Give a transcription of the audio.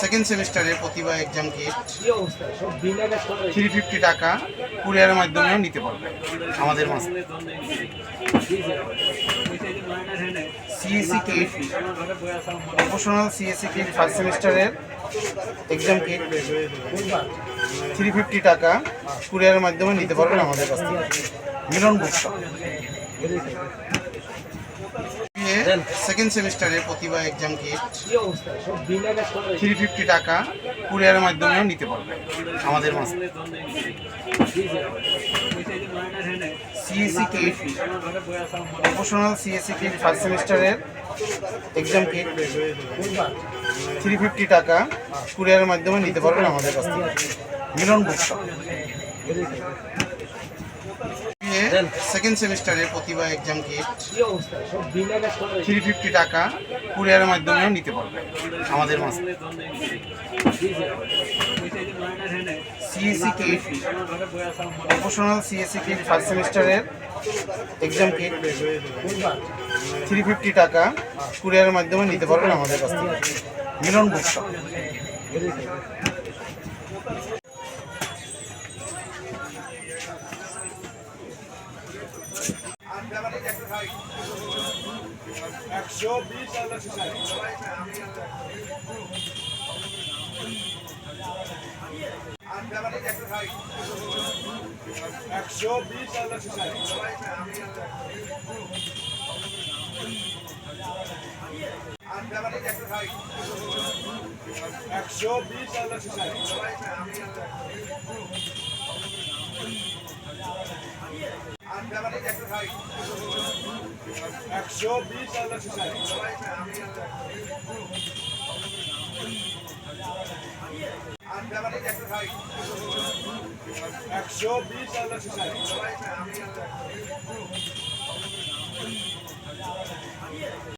Second সেমিস্টারে Pratibha exam করে three fifty টাকা কুরিয়ারের মাধ্যমেও নিতে পারবে আমাদের মাসে। CSC kit professional CSC kit first সেমিস্টারের এক্সাম কিট থ্রি ফিফটি টাকা কুরিয়ারের মাধ্যমে নিতে পারবেন আমাদের কাছ থেকে। মিলন বুক সেকেন্ড সেমিস্টারে প্রতিভা এক্সাম করে থ্রি ফিফটি টাকা কুরিয়ারের মাধ্যমেও নিতে পারবে আমাদের মাসে CSC kit professional CSC kit first সেমিস্টারের এক্সাম কিট থ্রি ফিফটি টাকা কুরিয়ারের মাধ্যমে নিতে পারবেন আমাদের কাছ থেকে। মিলন বুক শপ সেকেন্ড সেমিস্টারে Pratibha exam kit three fifty টাকা কুরিয়ারের মাধ্যমেও নিতে পারবে আমাদের মাসে। CSC kit professional CSC kit first সেমিস্টারের এক্সাম কিট থ্রি ফিফটি টাকা কুরিয়ারের মাধ্যমে নিতে পারবেন আমাদের কাছ থেকে। মিলন বুক একশো বিশ একশো বিশ আল্লাহ একশো বিশ একশো বিশ